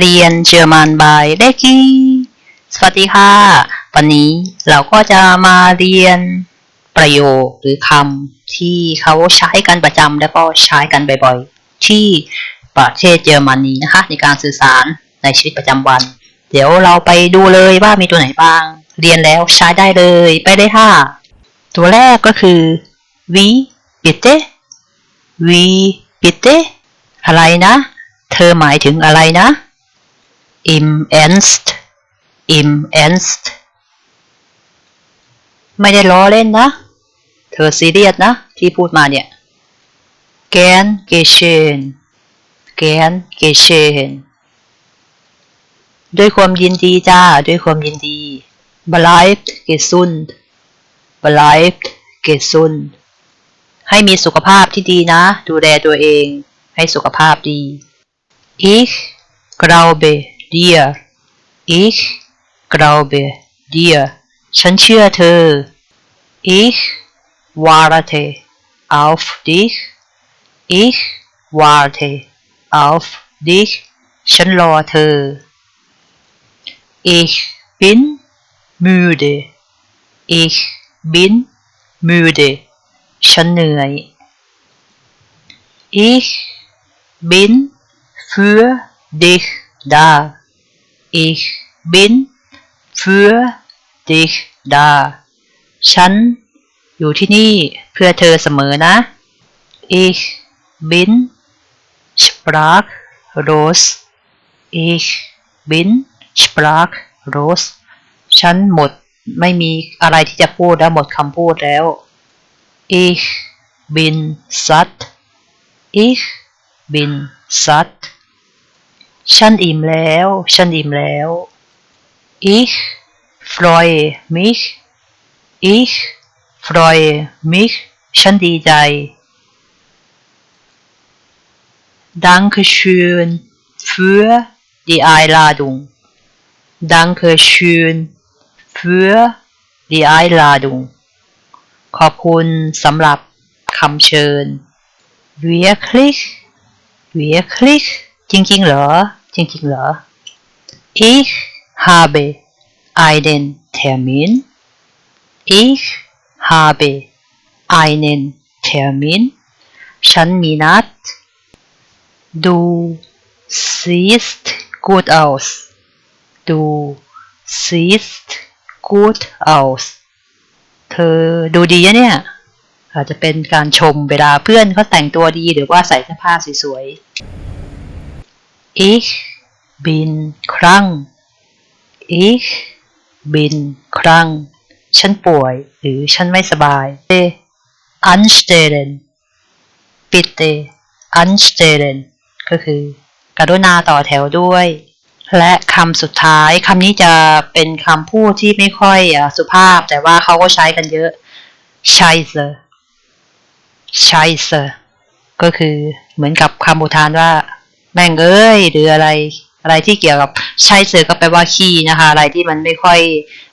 เรียนเยอรมันบายเ e กกี้สวัสดีค่ะ วันนี้เราก็จะมาเรียนประโยคหรือคำที่เขาใช้กันประจำแล้วก็ใช้กันบ่อยๆ ที่ประเทศเยอรมนีนะคะ ในการสื่อสารในชีวิตประจำวัน เดี๋ยวเราไปดูเลยว่ามีตัวไหนบ้าง เรียนแล้วใช้ได้เลยไปเลยค่ะ ตัวแรกก็คือ wie bitte wie bitte อะไรนะ เธอหมายถึงอะไรนะ im Ernst im Ernst ไม่ได้ล้อเล่นนะ เธอซีเรียสนะ ที่พูดมาเนี่ย gern geschehen gern geschehen ด้วยความยินดีจ้า ด้วยความยินดี bleibt gesund bleibt gesund ให้มีสุขภาพที่ดีนะ ดูแลตัวเอง ให้สุขภาพดี ich glaube dir ich glaube dir ฉันเชื่อเธอ ich warte auf dich ich warte auf dich ฉันรอเธอ ich bin müde ich bin müde ฉันเหนื่อย ich bin für dich da ich bin für dich da ฉันอยู่ที่นี่เพื่อเธอเสมอนะ ich bin sprachlos ich bin sprachlos ฉันหมดไม่มีอะไรที่จะพูดแล้วหมดคำพูดแล้ว ich bin satt ich bin satt ฉันอิ่มแล้ว ฉันอิ่มแล้ว ich freue mich ich freue mich ฉันดีใจ danke schön für die Einladung danke schön für die Einladung ขอบคุณสำหรับคำเชิญ wirklich wirklich จริงๆเหรอ จริงๆเหรอ ich habe einen Termin ich habe einen Termin ฉันมีนัด du siehst gut aus du siehst gut aus เธอดูดีนะเนี่ย อาจจะเป็นการชมเวลาเพื่อนเขาแต่งตัวดีหรือว่าใส่เสื้อผ้าสวยๆ ich bin krank ich bin krank ฉันป่วยหรือฉันไม่สบาย anstellen bitte anstellen ก็คือ กรุณาต่อแถวด้วย และคำสุดท้ายคำนี้จะเป็นคำพูดที่ไม่ค่อยอสุภาพ แต่ว่าเขาก็ใช้กันเยอะ scheiße scheiße ก็คือเหมือนกับคำอุทานว่า แม่งเอ้ยหรืออะไรอะไรที่เกี่ยวกับใช่เสือก็แปลว่าขี้นะคะ อะไรที่มันไม่ค่อย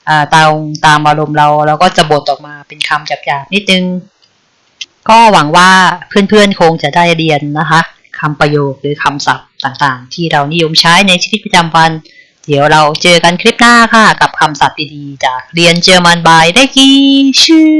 อตามตามอารมณ์เราเราก็จะบทออกมาเป็นคำหยาบๆนิดนึง ก็หวังว่าเพื่อนๆคงจะได้เรียนนะคะคำประโยคหรือคำศัพท์ต่างๆ ที่เรานิยมใช้ในชีวิตประจำวัน เดี๋ยวเราเจอกันคลิปหน้าค่ะ กับคำศัพท์ดีๆ จากเรียนเจอร์มันบายได้กี้ชื่อ